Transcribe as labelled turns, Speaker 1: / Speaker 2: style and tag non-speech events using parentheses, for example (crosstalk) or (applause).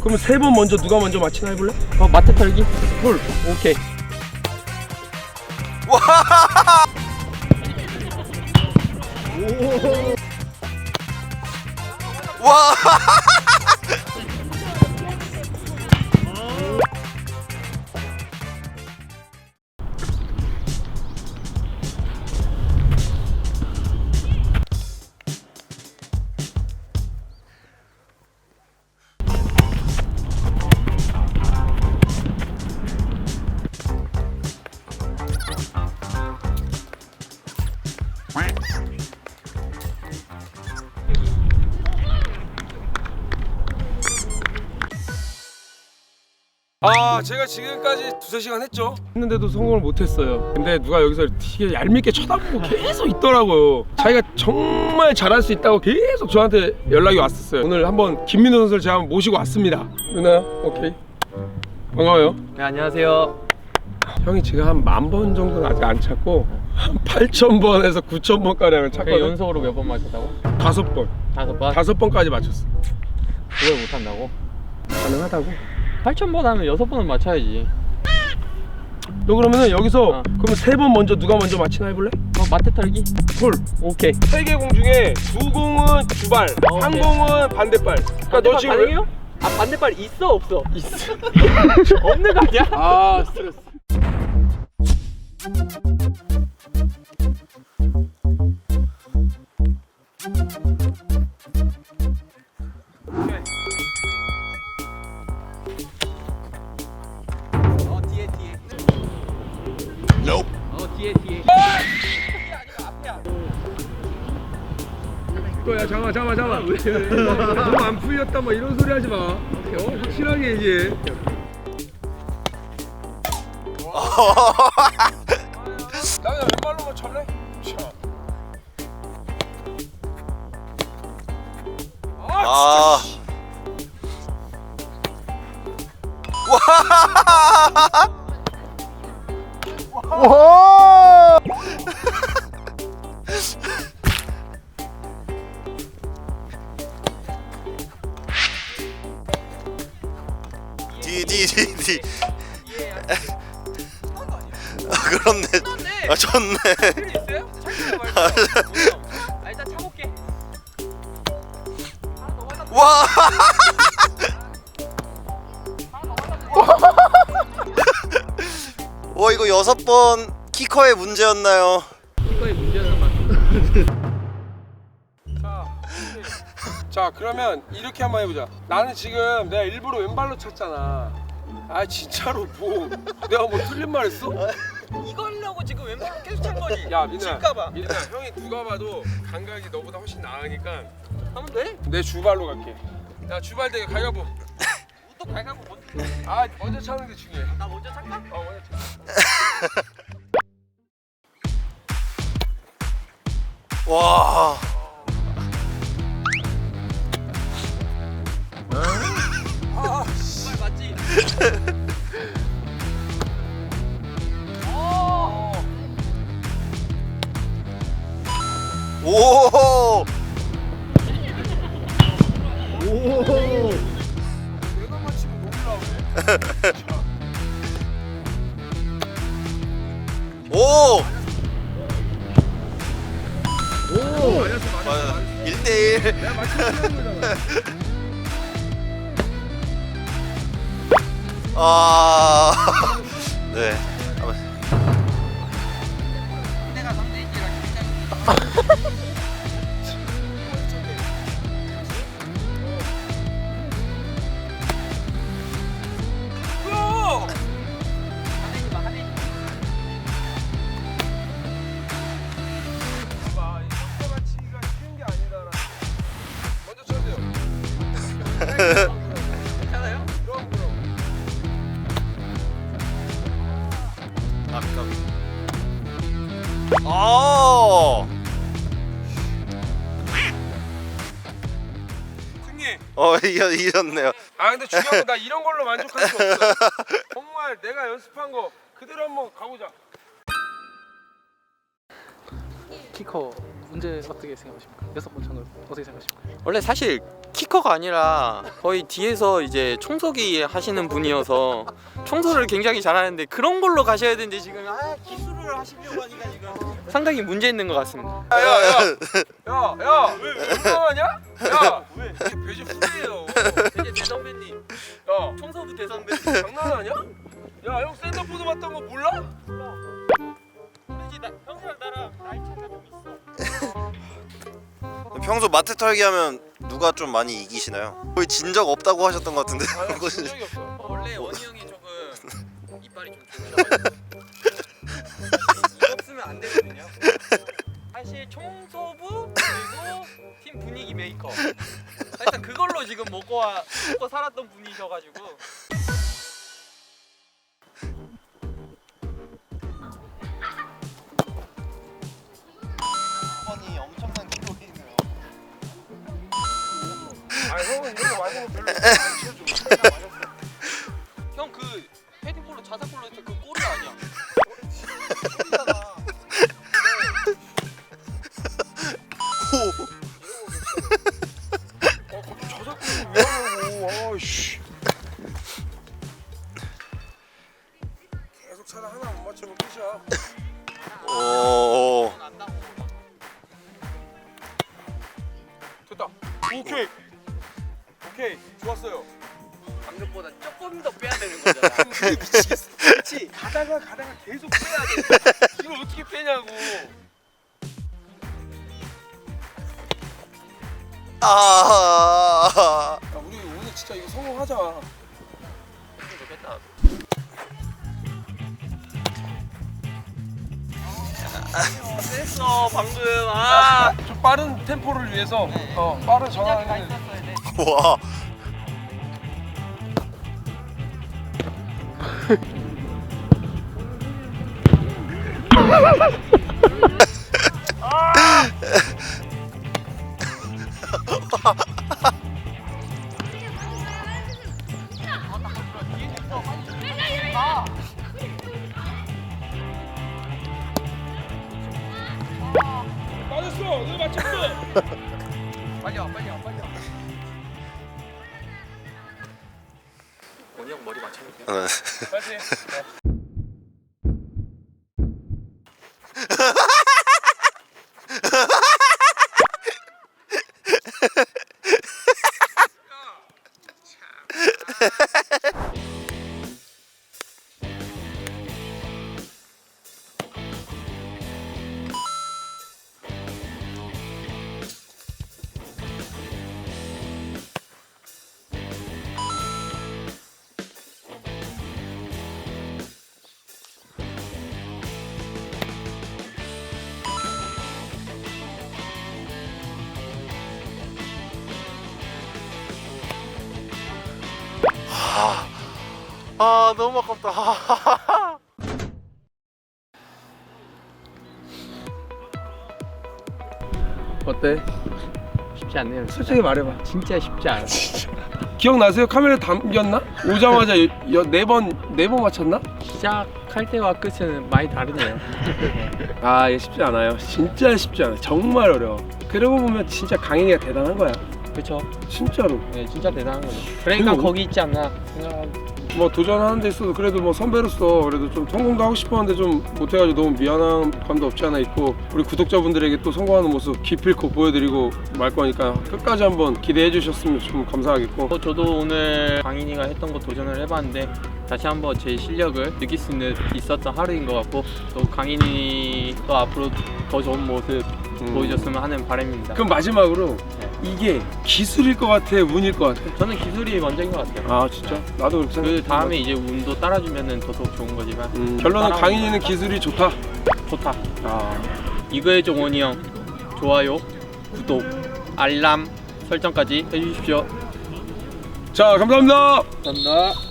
Speaker 1: 그러면 세번 먼저 누가 먼저 맞히나 해볼래?
Speaker 2: 어 마트 털기
Speaker 1: 헐.
Speaker 2: 오케이
Speaker 3: 와 (laughs)
Speaker 1: 아 제가 지금까지 두세 시간 했죠? 했는데도 성공을 못했어요. 근데 누가 여기서 되게 얄밉게 쳐다보고 계속 있더라고요. 자기가 정말 잘할 수 있다고 계속 저한테 연락이 왔었어요. 오늘 한번 김민호 선수를 제가 한번 모시고 왔습니다. 누나 오케이. 반가워요.
Speaker 2: 네 안녕하세요.
Speaker 1: 형이 지금 한 만 번 정도는 아직 안 찼고 한 8천 번에서 9천 번까지 하면
Speaker 2: 그
Speaker 1: 찼거든
Speaker 2: 연속으로 몇 번 맞췄다고?
Speaker 1: 다섯 번.
Speaker 2: 다섯 번?
Speaker 1: 다섯 번까지 맞췄어.
Speaker 2: 그걸 못한다고?
Speaker 1: 가능하다고
Speaker 2: 8,000번 하면 여섯 번은 맞춰야지
Speaker 1: 너 그러면은 여기서
Speaker 2: 어.
Speaker 1: 그러면 세 번 먼저 누가 먼저 맞히나 해볼래?
Speaker 2: 어 마트 털기
Speaker 1: 헐
Speaker 2: 오케이
Speaker 1: 세 개 공 중에 두 공은 주발,
Speaker 2: 어,
Speaker 1: 한
Speaker 2: 오케이.
Speaker 1: 공은 반대발. 그러니까 너
Speaker 2: 반대발
Speaker 1: 지금
Speaker 2: 가능해요? 아 반대발 있어 없어? 있어 (laughs) 없는 거 아니야?
Speaker 1: 아 스트레스.
Speaker 2: 뒤에 뒤에
Speaker 1: 또야 잠깐 잠깐 잠깐. 너무 안 풀렸다 뭐 이런 소리 하지 마. 어, 확실하게 얘기해. 나는 왼발로만 찰래? 차.
Speaker 3: 아. 와. 디디디디. 아 그렇네. 아 좋네.
Speaker 2: 있어요? 아 일단 차볼게
Speaker 3: 와. 와 이거 여섯 번 키커의 문제였나요?
Speaker 2: 이거의 문제는
Speaker 1: 자 그러면 이렇게 한번 해보자. 나는 지금 내가 일부러 왼발로 찼잖아. 아 진짜로 뭐 내가 뭐 틀린 말 했어?
Speaker 2: 이거 하려고 지금 왼발로 계속 찬 거지
Speaker 1: 야 민아,
Speaker 2: 칠까봐.
Speaker 1: 민아 형이 누가 봐도 감각이 너보다 훨씬 나으니까
Speaker 2: 하면 돼?
Speaker 1: 내 주발로 갈게. 야 주발 대게 가위바위보.
Speaker 2: 또 갈가고 먼저
Speaker 1: 아 먼저 차는 게 중요해.
Speaker 2: 나 먼저 찰까?
Speaker 1: 어 먼저 차. (laughs)
Speaker 3: 와. 오.
Speaker 1: 내가 맞히면 너무 나오네.
Speaker 3: 오.
Speaker 1: 오.
Speaker 3: 맞아. 1대1.
Speaker 1: 내가. 아.
Speaker 2: 내가 상대이지라 (laughs)
Speaker 1: 아. 승리.
Speaker 3: 어 (laughs) 이겼 이겼네요.
Speaker 1: 아 근데 중요한 건나 이런 걸로 만족할 수 없어. 정말 내가 연습한 거 그대로 한번 가보자.
Speaker 4: 키커 문제 어떻게 생각하십니까? 여섯 번 찬거 어떻게 생각하십니까?
Speaker 5: 원래 사실
Speaker 2: 키커가 아니라 거의 뒤에서 이제 청소기 하시는 분이어서 청소를 굉장히 잘하는데 그런 걸로 가셔야 되는데 지금 아 기술을 하시려고 하니까 지금 상당히 문제 있는 것 같습니다.
Speaker 1: 야야야 야야왜 운동하냐? 야 왜 배지 후리예요
Speaker 2: 이제 대선배님,
Speaker 1: 야
Speaker 2: 청소부 대선배님,
Speaker 1: 장난하냐? 야형 샌드보드 봤던 거 몰라?
Speaker 2: 왠지 나, 형이랑 나랑 나이 차이가 좀 있어.
Speaker 3: 평소 마트 털기 하면 누가 좀 많이 이기시나요? 거의 진 적 없다고 하셨던 것 같은데. (laughs)
Speaker 1: 적이 없어
Speaker 2: 원래 원희 형이 조금 (laughs) 이빨이 좀 이거 없으면 안 되거든요. 사실 청소부 그리고 팀 분위기 메이커. 일단 그걸로 지금 먹고 와, 먹고 살았던 분이셔가지고 (laughs) 형그 헤딩볼로 자사골로 했던 그 골이 아니야.
Speaker 1: 그게 미치겠어 그렇지 (laughs) 가다가 가다가 계속 빼야 돼 이걸 어떻게 빼냐고
Speaker 3: 아.
Speaker 1: 야 우리 오늘 진짜 이거 성공하자
Speaker 2: 좋겠다. 셌어 방금 아.
Speaker 1: 좀 빠른 템포를 위해서 어 빠른 전환을.
Speaker 3: 와.
Speaker 1: 맞았어. 내가 맞췄어
Speaker 2: 머리 맞 (laughs)
Speaker 1: 맞지
Speaker 3: 아 너무 아깝다. (laughs)
Speaker 1: 어때?
Speaker 2: 쉽지 않네요.
Speaker 1: 솔직히 말해봐
Speaker 2: 진짜 쉽지 않아.
Speaker 1: 기억나세요? 카메라 담겼나? 오자마자 네번 네 번 맞췄나?
Speaker 2: 시작할 때와 끝은 많이 다르네요. (laughs)
Speaker 1: 아 이게 쉽지 않아요 진짜 쉽지 않아 정말 어려워 그러고 보면 진짜 강인이가 대단한 거야
Speaker 2: 그렇죠.
Speaker 1: 진짜로
Speaker 2: 네, 진짜 대단한 거죠. 그러니까
Speaker 1: 그리고-
Speaker 2: 거기 있지 않나 생각합니다.
Speaker 1: 뭐 도전하는 데 있어도 그래도 뭐 선배로서 그래도 좀 성공도 하고 싶었는데 좀 못해가지고 너무 미안한 감도 없지 않아 있고 우리 구독자분들에게 또 성공하는 모습 기필코 보여드리고 말 거니까 끝까지 한번 기대해 주셨으면 좀 감사하겠고
Speaker 2: 어, 저도 오늘 강인이가 했던 거 도전을 해봤는데 다시 한번 제 실력을 느낄 수 있는, 있었던 하루인 것 같고 또 강인이 또 앞으로 더 좋은 모습
Speaker 1: 음.
Speaker 2: 보여줬으면 하는 바람입니다.
Speaker 1: 그럼 마지막으로 이게 기술일 것 같아 운일 것 같아
Speaker 2: 저는 기술이 먼저인 것 같아요.
Speaker 1: 아 진짜? 나도 그렇게 생각해
Speaker 2: 그 다음에 이제 운도 따라주면 더더욱 좋은 거지만
Speaker 1: 음, 결론은
Speaker 2: 따라오는
Speaker 1: 강인이는 기술이 좋다
Speaker 2: 좋다.
Speaker 1: 아
Speaker 2: 이거의 종원이 형 좋아요, 구독, 알람 설정까지 해주십시오.
Speaker 1: 자 감사합니다
Speaker 2: 감사합니다.